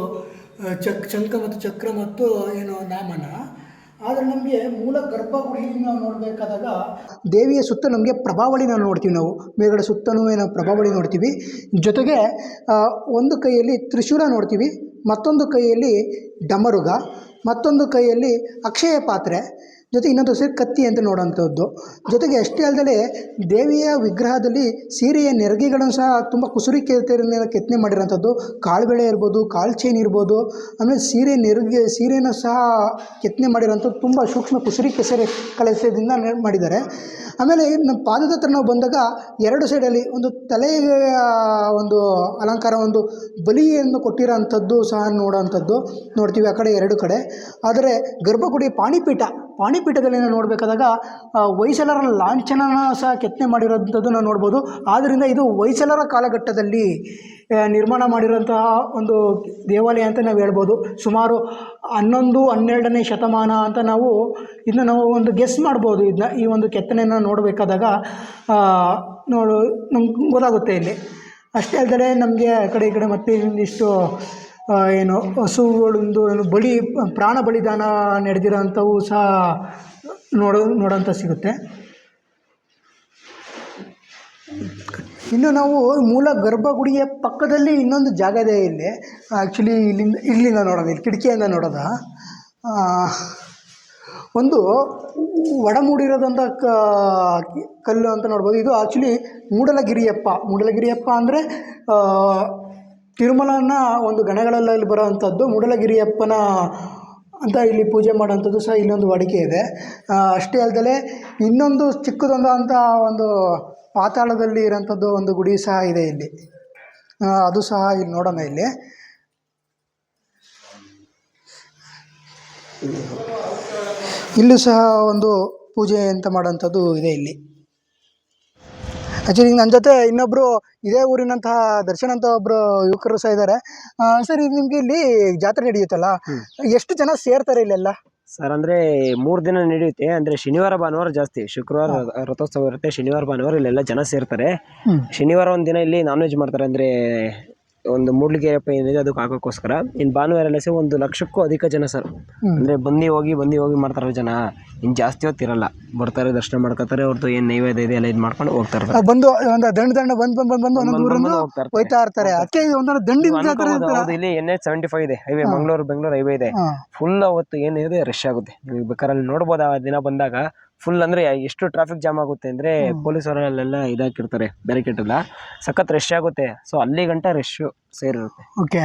ಚಕ್ ಶಂಖ ಮತ್ತು ಚಕ್ರ ಮತ್ತು ಏನು ನಾಮನ. ಆದರೆ ನಮಗೆ ಮೂಲ ಗರ್ಭಗುಡಿಯಲ್ಲಿ ನಾವು ನೋಡಬೇಕಾದಾಗ ದೇವಿಯ ಸುತ್ತ ನಮಗೆ ಪ್ರಭಾವಳಿ ನಾವು ನೋಡ್ತೀವಿ ನಾವು. ಮೇಲ್ಗಡೆ ಸುತ್ತನೂ ಏನೋ ಪ್ರಭಾವಳಿ ನೋಡ್ತೀವಿ. ಜೊತೆಗೆ ಒಂದು ಕೈಯಲ್ಲಿ ತ್ರಿಶೂಲ ನೋಡ್ತೀವಿ. ಮತ್ತೊಂದು ಕೈಯಲ್ಲಿ ಡಮರುಗ. ಮತ್ತೊಂದು ಕೈಯಲ್ಲಿ ಅಕ್ಷಯ ಪಾತ್ರೆ, ಜೊತೆ ಇನ್ನೊಂದು ಸೈಡ್ ಕತ್ತಿ ಅಂತ ನೋಡೋಂಥದ್ದು ಜೊತೆಗೆ ಅಷ್ಟೇ ಅಲ್ಲದೆ ದೇವಿಯ ವಿಗ್ರಹದಲ್ಲಿ ಸೀರೆಯ ನೆರಿಗೆಗಳನ್ನು ಸಹ ತುಂಬ ಕುಸುರಿ ಕೆತ್ತನೆಯ ಕೆತ್ತನೆ ಮಾಡಿರೋಂಥದ್ದು ಕಾಳುಬೆಳೆ ಇರ್ಬೋದು ಕಾಳು ಚೈನ್ ಇರ್ಬೋದು, ಆಮೇಲೆ ಸೀರೆ ನೆರಿಗೆ, ಸೀರೆನ ಸಹ ಕೆತ್ತನೆ ಮಾಡಿರೋಂಥದ್ದು ತುಂಬ ಸೂಕ್ಷ್ಮ ಕುಸುರಿ ಕೆಸರೆ ಕಲಸದಿಂದ ಮಾಡಿದ್ದಾರೆ. ಆಮೇಲೆ ನಮ್ಮ ಪಾದದ ಹತ್ರ ನಾವು ಬಂದಾಗ ಎರಡು ಸೈಡಲ್ಲಿ ಒಂದು ತಲೆಯ, ಒಂದು ಅಲಂಕಾರ, ಒಂದು ಬಲಿಯನ್ನು ಕೊಟ್ಟಿರೋ ಅಂಥದ್ದು ಸಹ ನೋಡೋವಂಥದ್ದು. ನೋಡ್ತೀವಿ ಆ ಕಡೆ ಎರಡು ಕಡೆ. ಆದರೆ ಗರ್ಭಗುಡಿ ಪಾಣಿಪೀಠ ಪಾಣಿಪೀಠದಲ್ಲಿ ನಾವು ನೋಡಬೇಕಾದಾಗ ಹೊಯ್ಸಲರ ಲಾಂಛನ ಲಾಂಛನನ ಸಹ ಕೆತ್ತನೆ ಮಾಡಿರೋಂಥದ್ದು ನಾವು ನೋಡ್ಬೋದು. ಆದ್ದರಿಂದ ಇದು ಹೊಯ್ಸಲರ ಕಾಲಘಟ್ಟದಲ್ಲಿ ನಿರ್ಮಾಣ ಮಾಡಿರೋಂತಹ ಒಂದು ದೇವಾಲಯ ಅಂತ ನಾವು ಹೇಳ್ಬೋದು. ಸುಮಾರು ಹನ್ನೊಂದು ಹನ್ನೆರಡನೇ ಶತಮಾನ ಅಂತ ನಾವು ಇದನ್ನ ನಾವು ಒಂದು ಗೆಸ್ ಮಾಡ್ಬೋದು. ಇದನ್ನ ಈ ಒಂದು ಕೆತ್ತನೆಯನ್ನು ನೋಡಬೇಕಾದಾಗ ನೋಡು ನಮ್ಗೆ ಗೊತ್ತಾಗುತ್ತೆ ಇಲ್ಲಿ. ಅಷ್ಟೇ ಅಲ್ಲದೆ ನಮಗೆ ಆ ಕಡೆ ಈ ಕಡೆ ಮತ್ತೆ ಆ, ಏನು ಹಸುಗಳೊಂದು ಏನು ಬಲಿ, ಪ್ರಾಣ ಬಲಿದಾನ ನಡೆದಿರೋಂಥವು ಸಹ ನೋಡೋ, ನೋಡೋಂಥ ಸಿಗುತ್ತೆ. ಇನ್ನು ನಾವು ಮೂಲ ಗರ್ಭಗುಡಿಯ ಪಕ್ಕದಲ್ಲಿ ಇನ್ನೊಂದು ಜಾಗ ಇದೆ ಇಲ್ಲಿ. ಆ್ಯಕ್ಚುಲಿ ಇಲ್ಲಿಂದ ಇಲ್ಲಿಂದ ನೋಡೋದು, ಇಲ್ಲಿ ಕಿಟಕಿಯಿಂದ ನೋಡೋದ. ಒಂದು ಒಡಮೂಡಿರೋದಂಥ ಕ- ಕಲ್ಲು ಅಂತ ನೋಡ್ಬೋದು. ಇದು ಆ್ಯಕ್ಚುಲಿ ಮೂಡಲಗಿರಿಯಪ್ಪ. ಮೂಡಲಗಿರಿಯಪ್ಪ ಅಂದರೆ ತಿರುಮಲನ ಒಂದು ಗಣಗಳಲ್ಲಿ ಬರೋವಂಥದ್ದು ಮೂಡಲಗಿರಿಯಪ್ಪನ ಅಂತ ಇಲ್ಲಿ ಪೂಜೆ ಮಾಡೋವಂಥದ್ದು ಸಹ ಇಲ್ಲೊಂದು ವಾಡಿಕೆ ಇದೆ. ಅಷ್ಟೇ ಅಲ್ಲದೆ ಇನ್ನೊಂದು ಚಿಕ್ಕದೊಂದು ಅಂತ ಒಂದು ಪಾತಾಳದಲ್ಲಿ ಇರೋಂಥದ್ದು ಒಂದು ಗುಡಿ ಸಹ ಇದೆ ಇಲ್ಲಿ. ಅದು ಸಹ ಇಲ್ಲಿ ನೋಡೋಣ ಇಲ್ಲಿ. ಇಲ್ಲೂ ಸಹ ಒಂದು ಪೂಜೆ ಅಂತ ಮಾಡೋಂಥದ್ದು ಇದೆ ಇಲ್ಲಿ. ಆ್ಯಕ್ಚುಲಿ ನನ್ನ ಜೊತೆ ಇನ್ನೊಬ್ಬರು ಇದೇ ಊರಿನಂತಹ ದರ್ಶನ್ ಅಂತ ಒಬ್ಬರು ಯುವಕರು ಸಹ ಇದ್ದಾರೆ ಸರ್ ಇದು ನಿಮಗೆ ಇಲ್ಲಿ ಜಾತ್ರೆ ನಡೆಯುತ್ತಲ್ಲ? ಎಷ್ಟು ಜನ ಸೇರ್ತಾರೆ ಇಲ್ಲೆಲ್ಲ ಸರ್ ಅಂದ್ರೆ ಮೂರ್ ದಿನ ನಡೆಯುತ್ತೆ. ಅಂದ್ರೆ ಶನಿವಾರ ಭಾನುವಾರ ಜಾಸ್ತಿ. ಶುಕ್ರವಾರ ರಥೋತ್ಸವ ಇರುತ್ತೆ. ಶನಿವಾರ ಭಾನುವಾರ ಇಲ್ಲೆಲ್ಲ ಜನ ಸೇರ್ತಾರೆ. ಶನಿವಾರ ಒಂದ್ ದಿನ ಇಲ್ಲಿ ನಾನ್ ವೆಜ್ ಮಾಡ್ತಾರೆ. ಅಂದ್ರೆ ಒಂದು ಮೂಡ್ಲಿಗೆಯಪ್ಪ ಏನಿದೆ ಅದಕ್ಕೆ ಹಾಕೋಕ್ಕೋಸ್ಕರ. ಇನ್ ಭಾನುವಾರ ಎಲ್ಲ ಸೇರಿ ಒಂದು ಲಕ್ಷಕ್ಕೂ ಅಧಿಕ ಜನ ಸರ್ ಅಂದರೆ ಬಂದು ಹೋಗಿ ಬಂದು ಹೋಗಿ ಮಾಡ್ತಾರೆ ಜನ. ಇನ್ ಜಾಸ್ತಿ ಹೊತ್ತಿರಲ್ಲ ಬರ್ತಾರೆ ದರ್ಶನ ಮಾಡ್ಕೋತಾರೆ ಅವ್ರದ್ದು ಏನು ನೈವೇದ್ಯ ಇದೆ ಎಲ್ಲ ಇದು ಮಾಡ್ಕೊಂಡು ಹೋಗ್ತಾ ಇರ್ತಾರೆ ಬಂದು ಒಂದು ದಂಡ ದಂಡ ಬಂದು ಬಂದು ಬಂದ್ ಒಂದೊಂದು ಬಂದ್ ಊರನ್ನು ಬಂದ್ ಹೋಗ್ತಾ ಇರ್ತಾರೆ. ಹೋಯ್ತಾ ಇರ್ತಾರೆ. ಅದಕ್ಕೆ ಜಾತ್ರೆ ಅನ್ಕೋಬೋದು, ಹೌದು, ಇಲ್ಲಿ ಎನ್ ಎಚ್ ಸೆವೆಂಟಿ ಫೈವ್ ಇದೆ ಹೈವೇ ಮಂಗಳೂರು ಬೆಂಗಳೂರು ಹೈವೇ ಇದೆ ಫುಲ್ ಅವತ್ತು ಏನಿದೆ ರಶ್ ಆಗುತ್ತೆ. ನೀವು ಬೇಕಾದ್ರೆ ಅಲ್ಲಿ ನೋಡ್ಬೋದು? ಆ ದಿನ ಬಂದಾಗ ಫುಲ್ ಅಂದ್ರೆ ಎಷ್ಟು ಟ್ರಾಫಿಕ್ ಜಾಮ್ ಆಗುತ್ತೆ ಅಂದ್ರೆ ಪೊಲೀಸ್ ಅವರಲ್ಲೆಲ್ಲ ಇದಾಕಿರ್ತಾರೆ ಬ್ಯಾರಿಕೇಡ್ ಎಲ್ಲ. ಸಖತ್ ರಶ್ ಆಗುತ್ತೆ. ಸೊ ಅಲ್ಲಿ ಗಂಟ ರಶ್ ಸೇರಿರುತ್ತೆ. ಓಕೆ.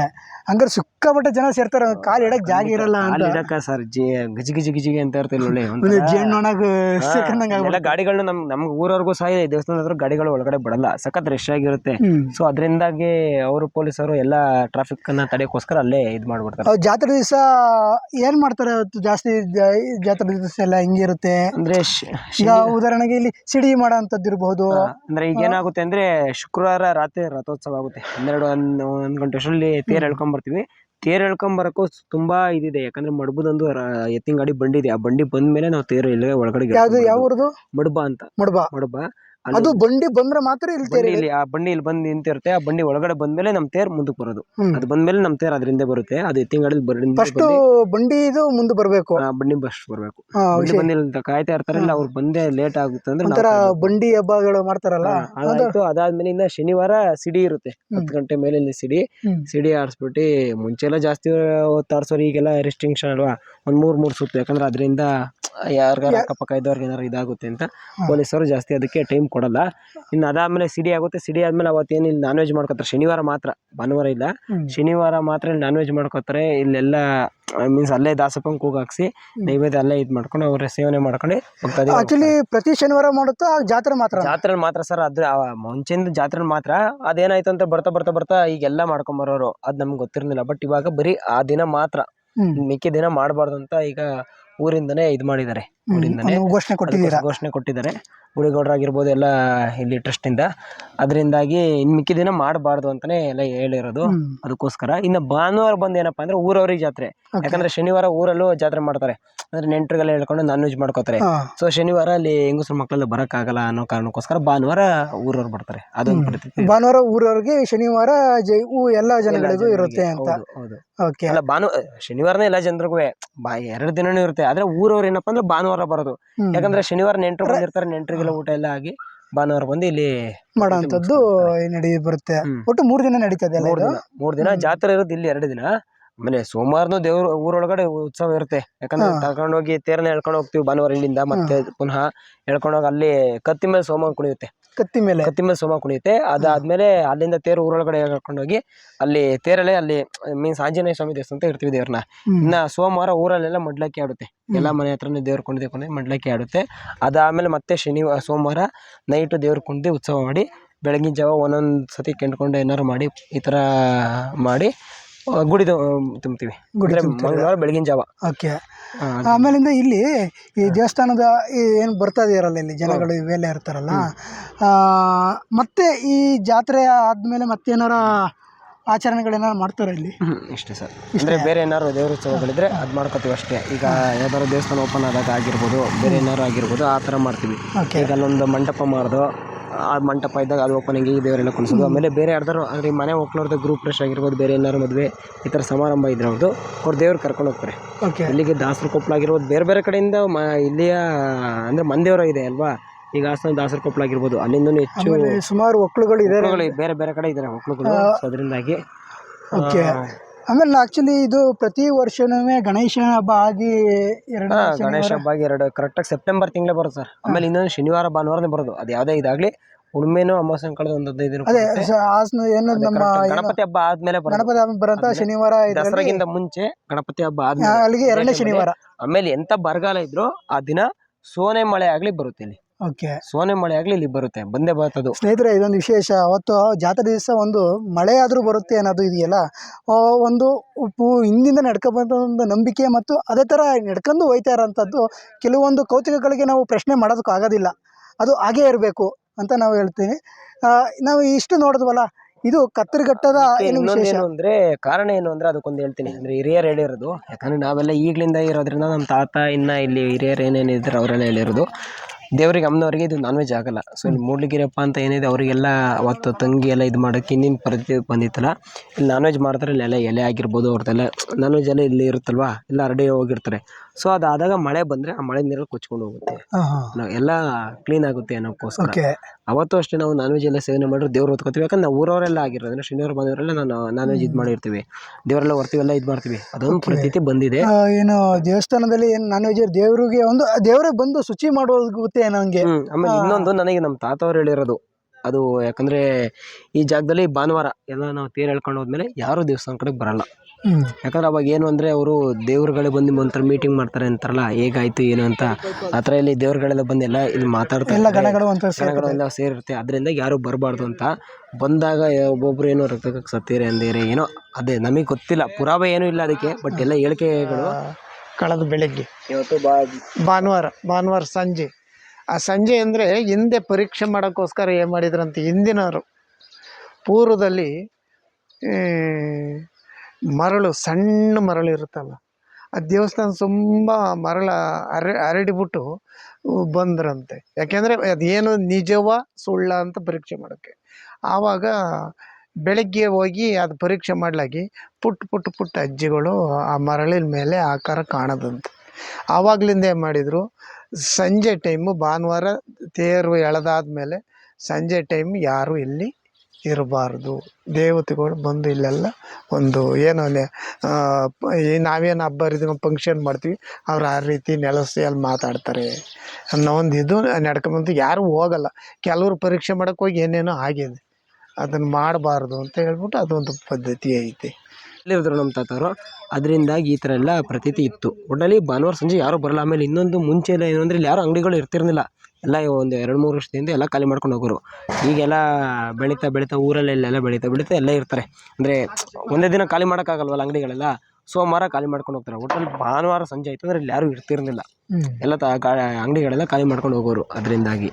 ಹಂಗಾರೆ ಸಿಕ್ಕಾಪಟ್ಟೆ ಜನ ಸೇರ್ತಾರೆ ಕಾಲು ಇಡಕ್ಕೆ ಜಾಗ ಇರಲ್ಲ ಅಂತ. ಅಲ್ಲಿ ಸರ್ ಜಿ ಗಜಿ ಗಿಜಿ ಗಿಜಿಗೆ ಅಂತ ಇರ್ತಿಲ್ಲ ಒಳ್ಳೆ ಒಂದು ಜೇನು ಒಣಗ ಸೇರ್ಕೊಂಡಂಗ ಎಲ್ಲ ಗಾಡಿಗಳನ್ನ ನಮ್ ನಮ್ಗೆ ಊರವರೆಗೂ ಸಹ ಇದೆ, ದೇವಸ್ಥಾನದ ಹತ್ರ ಗಾಡಿಗಳು ಒಳಗಡೆ ಬಿಡಲ್ಲ ಸಖತ್ ರಶ್ ಆಗಿರುತ್ತೆ. ಸೊ ಅದರಿಂದಾಗಿ ಅವರು ಪೊಲೀಸರು ಎಲ್ಲ ಟ್ರಾಫಿಕ್ ಅನ್ನ ತಡೆಯೋಕ್ಕೋಸ್ಕರ ಅಲ್ಲೇ ಇದು ಮಾಡ್ಬಿಡ್ತಾರೆ. ಅವ್ರು ಜಾತ್ರೆ ದಿವಸ ಏನ್ ಮಾಡ್ತಾರೆ ಅವತ್ತು ಜಾಸ್ತಿ ಜಾ- ಜಾತ್ರೆ ದಿವಸ ಎಲ್ಲ ಹಿಂಗಿರುತ್ತೆ? ಅಂದ್ರೆ ಶ್- ಈಗ ಉದಾಹರಣೆಗೆ ಇಲ್ಲಿ ಸಿಡಿ ಮಾಡೋ ಇರಬಹುದು ಅಂದ್ರೆ ಈಗ ಏನಾಗುತ್ತೆ ಅಂದ್ರೆ ಶುಕ್ರವಾರ ರಾತ್ರಿ ರಥೋತ್ಸವ ಆಗುತ್ತೆ ಹನ್ನೆರಡು ಒಂದ್ ಗಂಟೆ ಅಷ್ಟರಲ್ಲಿ ತೇರು ಎಳ್ಕೊಂಡ್ ಬರ್ತೀವಿ. ತೇರ್ ಎಳ್ಕೊಂಡ್ ಬರಕ್ಕೂ ಸ್- ತುಂಬಾ ಇದಿದೆ. ಯಾಕಂದ್ರೆ ಮಡ್ಬದೊಂದು ಎತ್ತಿನ ಗಾಡಿ ಬಂಡಿ ಇದೆ ಆ ಬಂಡಿ ಬಂದ್ಮೇಲೆ ನಾವು ತೇರು ಇಲ್ಲೇ ಒಳಗಡೆ ಯಾವುದು ಯಾವ ಊರ್ದು ಮಡ್ಬ ಅಂತ. ಮಡ್ಬ. ಮಡ್ಬ. ಅದು ಬಂಡಿ ಬಂದ್ರೆ ಮಾತ್ರ ಇಲ್ಲಿ ಬಂಡಿ ತೇರಿ ಇಲ್ಲಿ ಆ ಬಂಡಿ ಇಲ್ಲಿ ಬಂದು ನಿಂತಿರುತ್ತೆ. ಆ ಬಂಡಿ ಒಳಗಡೆ ಬಂದ್ಮೇಲೆ ನಮ್ ತೇರ್ ಮುಂದಕ್ಕೆ ಬರೋದು. ಹ್ಮ್. ಅದು ಬಂದ್ಮೇಲೆ ನಮ್ ತೇರ್ ಅದರಿಂದ ಬರುತ್ತೆ. ಅದು ತಿಂಗಳಲ್ಲಿ ಫಸ್ಟ್ ಬಂಡಿ ಇದು ಮುಂದೆ ಬರ್ಬೇಕು. ಆ ಬಂಡಿ ಬಸ್ ಬರಬೇಕು. ಹಾ, ಬಂಡಿ ಬಂದಿಲ್ಲ ಕಾಯ್ತಾ ಇರ್ತಾರಲ್ಲ ಅವ್ರು ಬಂದೇ ಲೇಟ್ ಆಗುತ್ತೆ ಅಂದ್ರೆ ಒಂಥರ ನಾವು ಬಂಡಿ ಹಬ್ಬಗಳು ಮಾಡ್ತಾರಲ್ಲ. ಅದಾಯ್ತು. ಅದಾದ್ಮೇಲೆ ಇನ್ನ ಶನಿವಾರ ಸಿಡಿ ಇರುತ್ತೆ. ಹತ್ತು ಗಂಟೆ ಮೇಲೆ ಇಲ್ಲಿ ಸಿಡಿ. ಹ್ಮ್. ಸಿಡಿ ಆಡಿಸ್ಬಿಟ್ಟು ಮುಂಚೆ ಎಲ್ಲ ಜಾಸ್ತಿ ಹೊತ್ತು ಆಡ್ಸೋರು ಈಗೆಲ್ಲ ರೆಸ್ಟ್ರಿಕ್ಷನ್ ಅಲ್ವಾ? ಒಂದ್ ಮೂರ್ ಮೂರ್ ಸುತ್ತು. ಯಾಕಂದ್ರೆ ಅದರಿಂದ ಯಾರಿಗಾರ ಅಕ್ಕಪಕ್ಕ ಇದ್ದವ್ರಿಗೆ ಏನಾರು ಇದಾಗುತ್ತೆ ಅಂತ ಪೊಲೀಸರು ಜಾಸ್ತಿ ಅದಕ್ಕೆ ಟೈಮ್ ಕೊಡಲ್ಲ. ಇನ್ನು ಅದಾದ್ಮೇಲೆ ಸಿಡಿ ಆಗುತ್ತೆ. ಸಿಡಿ ಆದ್ಮೇಲೆ ಅವತ್ತೇನು ಇಲ್ಲಿ ನಾನ್ ವೆಜ್ ಮಾಡ್ಕೊತಾರೆ ಶನಿವಾರ ಮಾತ್ರ. ಭಾನುವಾರ ಇಲ್ಲ. ಶನಿವಾರ ಮಾತ್ರ ಇಲ್ಲಿ ನಾನ್ ವೆಜ್ ಮಾಡ್ಕೊತಾರೆ ಇಲ್ಲೆಲ್ಲ ಮೀನ್ಸ್ ಅಲ್ಲೇ ದಾಸಪ್ಪಂಗೆ ಕೂಗ್ ಹಾಕ್ಸಿ ನೈವೇದ್ಯ ಅಲ್ಲೇ ಇದು ಮಾಡ್ಕೊಂಡು ಅವ್ರ ಸೇವನೆ ಮಾಡ್ಕೊಂಡು ಹೋಗ್ತಾರೆ. ಆಕ್ಚುಲಿ ಪ್ರತಿ ಶನಿವಾರ ಮಾಡುತ್ತಾ ಜಾತ್ರೆ ಮಾತ್ರ? ಜಾತ್ರೆ ಮಾತ್ರ ಸರ್. ಅದ್ರ ಮುಂಚಿನ ಜಾತ್ರೆ ಮಾತ್ರ. ಅದೇನಾಯ್ತು ಅಂತ ಬರ್ತಾ ಬರ್ತಾ ಬರ್ತಾ ಈಗೆಲ್ಲ ಮಾಡ್ಕೊಂಡ್ ಬರೋರು. ಅದ್ ನಮ್ಗೆ ಗೊತ್ತಿರ್ಲಿಲ್ಲ. ಬಟ್ ಇವಾಗ ಬರೀ ಆ ದಿನ ಮಾತ್ರ. ಮಿಕ್ಕಿ ದಿನ ಮಾಡಬಾರ್ದು ಅಂತ ಈಗ ಊರಿಂದನೇ ಇದು ಮಾಡಿದ್ದಾರೆ. ಘೋಷಣೆ ಕೊಟ್ಟಿದ್ದೀರಾ? ಘೋಷಣೆ ಕೊಟ್ಟಿದ್ದಾರೆ. ಗುಡಿಗೌಡರಾಗಿರ್ಬೋದು ಎಲ್ಲ ಇಲ್ಲಿ ಟ್ರಸ್ಟ್ ಇಂದ ಅದರಿಂದಾಗಿ ಇನ್ ಮಿಕ್ಕಿ ದಿನ ಮಾಡಬಾರ್ದು ಅಂತಾನೆ ಎಲ್ಲ ಹೇಳಿರೋದು. ಅದಕ್ಕೋಸ್ಕರ ಇನ್ನು ಭಾನುವಾರ ಬಂದು ಏನಪ್ಪಾ ಅಂದ್ರೆ ಊರವ್ರಿಗೆ ಜಾತ್ರೆ. ಯಾಕಂದ್ರೆ ಶನಿವಾರ ಊರಲ್ಲೂ ಜಾತ್ರೆ ಮಾಡ್ತಾರೆ. ಅಂದ್ರೆ ನೆಂಟರುಗಳು ಹೇಳ್ಕೊಂಡು ನಾನ್ ವೆಜ್ ಮಾಡ್ಕೋತಾರೆ. ಸೊ ಶನಿವಾರ ಅಲ್ಲಿ ಹೆಂಗಸ್ರ ಮಕ್ಕಳೆಲ್ಲ ಬರಕ್ಕಾಗಲ್ಲ ಅನ್ನೋ ಕಾರಣಕ್ಕೋಸ್ಕರ ಭಾನುವಾರ ಊರವ್ರು ಬರ್ತಾರೆ. ಅದೊಂದು ಪರಿಸ್ಥಿತಿ. ಭಾನುವಾರ ಊರವ್ರಿಗೆ ಶನಿವಾರ ಎಲ್ಲ ಜನಗಳಿಗೂ ಇರುತ್ತೆ ಅಂತ. ಹೌದು ಅಲ್ಲ ಭಾನು ಶನಿವಾರನೇ ಎಲ್ಲ ಜನರಿಗೂ ಬಾ ಎರಡು ದಿನನೂ ಇರುತ್ತೆ. ಆದ್ರೆ ಊರವ್ರು ಏನಪ್ಪಾ ಅಂದ್ರೆ ಭಾನುವಾರ ಬರೋದು. ಯಾಕಂದ್ರೆ ಶನಿವಾರ ನೆಂಟರು ಬಂದಿರ್ತಾರೆ ನೆಂಟರಿಗೆಲ್ಲ ಊಟ ಎಲ್ಲ ಆಗಿ ಭಾನುವಾರ ಬಂದು ಇಲ್ಲಿ ಮಾಡೋಂಥದ್ದು ನಡಿ ಬರುತ್ತೆ. ಒಟ್ಟು ಮೂರು ದಿನ ನಡೀತದೆ ಮೂರ್ ದಿನ ಮೂರ್ ದಿನ ಜಾತ್ರೆ ಇರೋದು ಇಲ್ಲಿ ಎರಡು ದಿನ. ಆಮೇಲೆ ಸೋಮವಾರನು ದೇವ್ರ ಊರೊಳಗಡೆ ಉತ್ಸವ ಇರುತ್ತೆ. ಯಾಕಂದ್ರೆ ತಗೊಂಡೋಗಿ ತೇರನ್ನ ಎಳ್ಕೊಂಡು ಹೋಗ್ತೀವಿ ಭಾನುವಾರ ಇಲ್ಲಿಂದ ಮತ್ತೆ ಪುನಃ ಎಳ್ಕೊಂಡೋಗಿ ಅಲ್ಲಿ ಕತ್ತಿ ಮೇಲೆ ಸೋಮವಾರ ಕುಣಿಯುತ್ತೆ. ಕತ್ತಿ ಮೇಲೆ. ಕತ್ತಿ ಮೇಲೆ ಸೋಮ ಕುಣಿಯುತ್ತೆ. ಅದಾದ್ಮೇಲೆ ಅಲ್ಲಿಂದ ತೇರು ಊರೊಳಗಡೆ ಹೋಗಿ ಅಲ್ಲಿ ತೇರಲ್ಲೇ ಅಲ್ಲಿ ಮೀನ್ಸ್ ಆಂಜನೇಯ ಸ್ವಾಮಿ ದೇವಸ್ಥಾನ ಅಂತ ಇರ್ತೀವಿ ದೇವ್ರನ್ನ. ಇನ್ನ ಸೋಮವಾರ ಊರಲ್ಲೆಲ್ಲ ಮಡ್ಲಕ್ಕಿ ಆಡುತ್ತೆ. ಎಲ್ಲ ಮನೆ ಹತ್ರನೇ ದೇವ್ರ ಕುಣಿದೆ ಕುಣಿದೆ ಮಡ್ಲಕ್ಕಿ ಆಡುತ್ತೆ. ಅದಾದ್ಮೇಲೆ ಮತ್ತೆ ಶನಿವಾರ ಸೋಮವಾರ ನೈಟು ದೇವ್ರ ಕುಣಿದು ಉತ್ಸವ ಮಾಡಿ ಬೆಳಗಿನ ಜಾವ ಒಂದೊಂದು ಸತಿ ಕೆಂಡ್ಕೊಂಡು ಏನಾರು ಮಾಡಿ ಈ ಥರ ಮಾಡಿ ಆ, ಗುಡಿದು ತುಂಬ್ತೀವಿ ಅಂದ್ರೆ ಮಂಗಳವಾರ ಬೆಳಗಿನ ಜಾವ. ಓಕೆ. ಆಮೇಲಿಂದ ಇಲ್ಲಿ ಈ ದೇವಸ್ಥಾನದ ಏನು ಬರ್ತಾ ಇದೆಯಲ್ಲ ಇಲ್ಲಿ ಜನಗಳು ಇವೆಲ್ಲ ಇರ್ತಾರಲ್ಲ? ಆ, ಮತ್ತೆ ಈ ಜಾತ್ರೆ ಆದ್ಮೇಲೆ ಮತ್ತೇನಾರ ಆಚರಣೆಗಳೇನಾರು ಮಾಡ್ತಾರೆ ಇಲ್ಲಿ? ಹ್ಮ್, ಇಷ್ಟೇ ಸರ್. ಅಂದರೆ ಬೇರೆ ಏನಾದ್ರು ದೇವ್ರ ಉತ್ಸವಗಳಿದ್ರೆ ಅದು ಮಾಡ್ಕೋತೀವಿ ಅಷ್ಟೇ. ಈಗ ಯಾವ್ದಾದ್ರು ದೇವಸ್ಥಾನ ಓಪನ್ ಆದಾಗ ಆಗಿರ್ಬೋದು ಬೇರೆ ಏನಾದ್ರು ಆಗಿರ್ಬೋದು ಆ ಥರ ಮಾಡ್ತೀವಿ. ಓಕೆ. ಈಗ ಅಲ್ಲೊಂದು ಮಂಟಪ ಮಾಡ್ದು ಆ ಮಂಟಪ ಇದ್ದಾಗ ಅದು ಓಪನಿಂಗ್ ದೇವರೆಲ್ಲ ಕುಣಿಸೋದು. ಆಮೇಲೆ ಬೇರೆ ಯಾರ್ದಾರು ಅಂದರೆ ಈ ಮನೆ ಒಕ್ಕಲವ್ರದ್ದು ಗ್ರೂಪ್ ಫ್ರೆಶ್ ಆಗಿರ್ಬೋದು ಬೇರೆ ಏನಾದ್ರು ಮದುವೆ ಈ ಥರ ಸಮಾರಂಭ ಇದ್ರೆ ಅವ್ರದ್ದು ಅವ್ರು ದೇವ್ರು ಕರ್ಕೊಂಡು ಹೋಗ್ತಾರೆ. ಓಕೆ ಇಲ್ಲಿಗೆ ದಾಸರ ಕೊಪ್ಪಳ ಆಗಿರ್ಬೋದು ಬೇರೆ ಬೇರೆ ಕಡೆಯಿಂದ ಮ ಇಲ್ಲಿಯ ಅಂದ್ರೆ ಮಂದೇವರ ಇದೆ ಅಲ್ವಾ? ಈಗ ಹಾಸನ ದಾಸರ ಕೊಪ್ಪಳ ಆಗಿರ್ಬೋದು ಅಲ್ಲಿಂದ ಹೆಚ್ಚು ಸುಮಾರು ಒಕ್ಕಳುಗಳು ಇದೆ ಬೇರೆ ಬೇರೆ ಕಡೆ ಇದ್ದಾರೆ ಒಕ್ಕಳುಗಳು ಅದರಿಂದಾಗಿ ಓಕೆ ಆಮೇಲೆ ಆಕ್ಚುಲಿ ಇದು ಪ್ರತಿ ವರ್ಷನೂ ಗಣೇಶ ಹಬ್ಬ ಆಗಿ ಎರಡು ಹಾ ಗಣೇಶ ಹಬ್ಬ ಆಗಿ ಎರಡು ಕರೆಕ್ಟಾಗಿ ಸೆಪ್ಟೆಂಬರ್ ತಿಂಗಳೇ ಬರುತ್ತೆ ಸರ್. ಆಮೇಲೆ ಇನ್ನೊಂದು ಶನಿವಾರ ಭಾನುವಾರನೇ ಬರೋದು. ಅದು ಯಾವುದೇ ಇದಾಗ್ಲಿ ಹುಣ್ಮೇನು ಅಮಾವಾಸ್ಯೆ ಕಳೆದ ಒಂದು ಹದಿನೈದು ದಿನ ಅದೇ ಬರುತ್ತೆ. ಸ- ಹಾಸನ ಏನು ಅದೇ ನಮ್ಮ correct. ಏನು ಗಣಪತಿ ಹಬ್ಬ ಆದ್ಮೇಲೆ ಬರೋದು ಗಣಪತಿ ಹಬ್ಬ ಬರಂತ ಶನಿವಾರ ಇದ್ರಲ್ಲಿ? ದಸರಾಗಿಂತ ಮುಂಚೆ ಗಣಪತಿ ಹಬ್ಬ ಆ, ಆದ್ಮೇಲೆ ಅಲ್ಲಿಗೆ ಎರಡನೇ ಶನಿವಾರ. ಆಮೇಲೆ ಎಂತ ಬರಗಾಲ ಇದ್ರು ಆ ದಿನ ಸೋನೆ ಮಳೆ ಆಗ್ಲಿ ಬರುತ್ತೆ ಇಲ್ಲಿ. ಓಕೆ. ಸೋನೆ ಮಳೆ ಆಗ್ಲಿ ಇಲ್ಲಿ ಬರುತ್ತೆ. ಬಂದೇ ಬರುತ್ತದು ಸ್ನೇಹಿತರೆ ಇದೊಂದು ವಿಶೇಷ. ಅವತ್ತು ಜಾತ್ರೆ ದಿವಸ ಒಂದು ಮಳೆ ಆದರೂ ಬರುತ್ತೆ ಅನ್ನೋದು ಇದೆಯಲ್ಲ? ಆ, ಒಂದು ಉಪ್ಪು ಹಿಂದಿಂದ ನಡ್ಕೊಂಬಂದ ಒಂದು ನಂಬಿಕೆ ಮತ್ತು ಅದೇ ಥರ ನಡ್ಕೊಂಡು ಹೋಯ್ತಾ ಇರೋಂಥದ್ದು ಕೆಲವೊಂದು ಕೌತುಕಗಳಿಗೆ ನಾವು ಪ್ರಶ್ನೆ ಮಾಡೋದಕ್ಕೆ ಆಗೋದಿಲ್ಲ. ಅದು ಹಾಗೇ ಇರಬೇಕು ಅಂತ ನಾವು ಹೇಳ್ತೀವಿ ಆ, ನಾವು ಇಷ್ಟು ನೋಡಿದ್ವಲ್ಲ ಇದು ಕತ್ತರಿಘಟ್ಟದ ಏನು ವಿಶೇಷ? ಇನ್ನೊಂದೇನು ಅಂದ್ರೆ ಕಾರಣ ಏನು ಅಂದ್ರೆ ಅದಕ್ಕೊಂದು ಹೇಳ್ತೀನಿ. ಅಂದ್ರೆ ಹಿರಿಯರು ಹೇಳಿರೋದು ಯಾಕಂದ್ರೆ ನಾವೆಲ್ಲ ಈಗ್ಲಿಂದ ಇರೋದ್ರಿಂದ ನಮ್ಮ ತಾತ ಇನ್ನ ಇಲ್ಲಿ ಹಿರಿಯರು ಏನೇನು ಇದ್ರು ಅವರೆಲ್ಲ ಹೇಳಿರೋದು. ದೇವರಿಗೆ ಅಮ್ಮನವ್ರಿಗೆ ಇದು ನಾನ್ ವೆಜ್ ಆಗಲ್ಲ. ಸೊ ಇಲ್ಲಿ ಮೂಡ್ಲಿಗಿರಪ್ಪ ಅಂತ ಏನಿದೆ, ಅವರಿಗೆಲ್ಲ ಅವತ್ತು ತಂಗಿ ಎಲ್ಲ ಇದು ಮಾಡೋಕ್ಕೆ ಹಿಂದಿನ ಪರಿಸ್ಥಿತಿ ಬಂದಿತ್ತಲ್ಲ, ಇಲ್ಲಿ ನಾನ್ ವೆಜ್ ಮಾಡ್ತಾರೆ ಇಲ್ಲೆಲ್ಲ ಎಲೆ ಆಗಿರ್ಬೋದು, ಅವ್ರದ್ದೆಲ್ಲ ನಾನ್ ವೆಜ್ ಎಲ್ಲ ಇಲ್ಲಿ ಇರುತ್ತಲ್ವಾ, ಎಲ್ಲ ಹರಡಿ ಹೋಗಿರ್ತಾರೆ. ಸೊ ಅದಾದಾಗ ಮಳೆ ಬಂದ್ರೆ ಆ ಮಳೆ ನೀರಲ್ಲಿ ಕೊಚ್ಕೊಂಡು ಹೋಗುತ್ತೆ. ನಾವು ಎಲ್ಲ ಕ್ಲೀನ್ ಆಗುತ್ತೆ ಅನ್ನೋಕ್ಕೋಸ್ಕರ. ಓಕೆ. ಅವತ್ತು ಅಷ್ಟೇ ನಾವು ನಾನ್ ವೆಜ್ ಎಲ್ಲ ಸೇವನೆ ಮಾಡಿದ್ರೆ ದೇವ್ರು ಹೊತ್ಕೋತೀವಿ. ಯಾಕಂದ್ರೆ ನಾವು ಊರವರೆಲ್ಲ ಆಗಿರೋದು ಅಂದ್ರೆ ಶನಿವಾರ ಬಂದವರೆಲ್ಲ ನಾನು ನಾನ್ ವೆಜ್ ಇದು ಮಾಡಿರ್ತೀವಿ. ದೇವರೆಲ್ಲ ಹೊರ್ತೀವೆಲ್ಲ ಇದು ಮಾಡ್ತೀವಿ. ಅದೊಂದು ಪ್ರತೀತಿ ಬಂದಿದೆ. ಏನು ದೇವಸ್ಥಾನದಲ್ಲಿ ಏನು ನಾನ್ ವೆಜ್ ದೇವ್ರಿಗೆ ಒಂದು ದೇವ್ರಿಗೆ ಬಂದು ಶುಚಿ ಮಾಡೋಗುತ್ತೆ ನಂಗೆ. ಹ್ಮ್ ಆಮೇಲೆ ಇನ್ನೊಂದು ನನಗೆ ನಮ್ಮ ತಾತ ಅವ್ರು ಹೇಳಿರೋದು. ಅದು ಯಾಕಂದ್ರೆ ಈ ಜಾಗದಲ್ಲಿ ಭಾನುವಾರ ಎಲ್ಲ ನಾವು ತೇರು ಎಳ್ಕೊಂಡು ಹೋದ್ಮೇಲೆ ಯಾರು ದೇವಸ್ಥಾನ ಕಡೆಗೆ ಬರಲ್ಲ. ಯಾಕಂದ್ರೆ ಅವಾಗ ಏನು ಅಂದರೆ ಅವರು ದೇವ್ರುಗಳೇ ಬಂದು ಒಂಥರ ಮೀಟಿಂಗ್ ಮಾಡ್ತಾರೆ ಅಂತಾರಲ್ಲ ಹೇಗಾಯ್ತು ಏನು ಅಂತ. ಆ ಥರ ಇಲ್ಲಿ ದೇವ್ರುಗಳೆಲ್ಲ ಬಂದು ಎಲ್ಲ ಇಲ್ಲಿ ಮಾತಾಡ್ತಾರೆ ಎಲ್ಲ ಗಣಗಳು ಅಂತ ಜನಗಳೆಲ್ಲ ಸೇರಿರುತ್ತೆ. ಅದರಿಂದ ಯಾರು ಬರಬಾರ್ದು ಅಂತ. ಬಂದಾಗ ಒಬ್ಬೊಬ್ಬರು ಏನೋ ರಕ್ತಕ್ಕೆ ಸತ್ತೀರಿ ಅಂದಿರಿ ಏನೋ ಅದೇ ನಮಗೆ ಗೊತ್ತಿಲ್ಲ. ಪುರಾವೆ ಏನೂ ಇಲ್ಲ ಅದಕ್ಕೆ ಬಟ್ ಎಲ್ಲ ಹೇಳಿಕೆಗಳು. ಕಳೆದ ಬೆಳಗ್ಗೆ. ಇವತ್ತು ಬಾ ಭಾನುವಾರ ಭಾನುವಾರ ಸಂಜೆ. ಆ ಸಂಜೆ ಅಂದರೆ ಹಿಂದೆ ಪರೀಕ್ಷೆ ಮಾಡೋಕ್ಕೋಸ್ಕರ ಏನು ಮಾಡಿದ್ರಂತೆ ಹಿಂದಿನವರು. ಪೂರ್ವದಲ್ಲಿ ಮರಳು, ಸಣ್ಣ ಮರಳು ಇರುತ್ತಲ್ಲ, ಆ ದೇವಸ್ಥಾನ ತುಂಬ ಮರಳ ಅರ, ಹರಡಿಬಿಟ್ಟು ಬಂದ್ರಂತೆ. ಯಾಕೆಂದರೆ ಅದೇನು ನಿಜವ ಸುಳ್ಳ ಅಂತ ಪರೀಕ್ಷೆ ಮಾಡೋಕ್ಕೆ. ಆವಾಗ ಬೆಳಗ್ಗೆ ಹೋಗಿ ಅದು ಪರೀಕ್ಷೆ ಮಾಡಲಾಗಿ ಪುಟ್ಟ ಪುಟ್ಟ ಪುಟ್ಟ ಅಜ್ಜಿಗಳು ಆ ಮರಳಿನ ಮೇಲೆ ಆಕಾರ ಕಾಣದಂತೆ. ಆವಾಗಲಿಂದ ಏನು ಮಾಡಿದರು, ಸಂಜೆ ಟೈಮು ಭಾನುವಾರ ತೇರು ಎಳೆದಾದ್ಮೇಲೆ ಸಂಜೆ ಟೈಮ್ ಯಾರು ಇಲ್ಲಿ ಇರಬಾರ್ದು. ದೇವತೆಗಳು ಬಂದು ಇಲ್ಲೆಲ್ಲ ಒಂದು ಏನು ಈ ನಾವೇನು ಹಬ್ಬ ಹರಿದಿನ ಫಂಕ್ಷನ್ ಮಾಡ್ತೀವಿ, ಅವ್ರು ಆ ರೀತಿ ನೆಲೆಸಿ ಅಲ್ಲಿ ಮಾತಾಡ್ತಾರೆ. ಅನ್ನೋ ಒಂದು ಇದು ನಡ್ಕೊಂಬಂದು ಯಾರು ಹೋಗಲ್ಲ. ಕೆಲವರು ಪರೀಕ್ಷೆ ಮಾಡಕ್ಕೆ ಹೋಗಿ ಏನೇನೋ ಆಗಿದೆ. ಅದನ್ನು ಮಾಡಬಾರ್ದು ಅಂತ ಹೇಳ್ಬಿಟ್ಟು ಅದೊಂದು ಪದ್ಧತಿ ಐತೆ. ಇಲ್ಲಿದ್ರು ನಮ್ಮ ತಾತವರು. ಅದರಿಂದಾಗಿ ಈ ಥರ ಎಲ್ಲ ಪ್ರತೀತಿ ಇತ್ತು. ಒಟ್ಟಲ್ಲಿ ಭಾನುವಾರ ಸಂಜೆ ಯಾರೂ ಬರಲ್ಲ. ಆಮೇಲೆ ಇನ್ನೊಂದು ಮುಂಚೆ ಎಲ್ಲ ಏನು ಅಂದರೆ ಇಲ್ಲಿ ಯಾರು ಅಂಗಡಿಗಳು ಇರ್ತಿರ್ಲಿಲ್ಲ. ಎಲ್ಲ ಒಂದು ಎರಡು ಮೂರು ವರ್ಷದಿಂದ ಎಲ್ಲ ಖಾಲಿ ಮಾಡ್ಕೊಂಡು ಹೋಗೋರು. ಈಗೆಲ್ಲ ಬೆಳೀತಾ ಬೆಳೀತಾ ಊರಲ್ಲಿ ಇಲ್ಲೆಲ್ಲ ಬೆಳೀತಾ ಬೆಳೀತಾ ಎಲ್ಲ ಇರ್ತಾರೆ. ಅಂದರೆ ಒಂದೇ ದಿನ ಖಾಲಿ ಮಾಡೋಕ್ಕಾಗಲ್ವಲ್ಲ ಅಂಗಡಿಗಳೆಲ್ಲ? ಸೋಮವಾರ ಖಾಲಿ ಮಾಡ್ಕೊಂಡು ಹೋಗ್ತಾರೆ. ಒಟ್ಟಲ್ಲಿ ಭಾನುವಾರ ಸಂಜೆ ಆಯ್ತು ಅಂದರೆ ಇಲ್ಲಿ ಯಾರೂ ಇರ್ತಿರಲಿಲ್ಲ ಎಲ್ಲ ತ ಅಂಗಡಿಗಳೆಲ್ಲ ಖಾಲಿ ಮಾಡ್ಕೊಂಡು ಹೋಗೋರು ಅದರಿಂದಾಗಿ.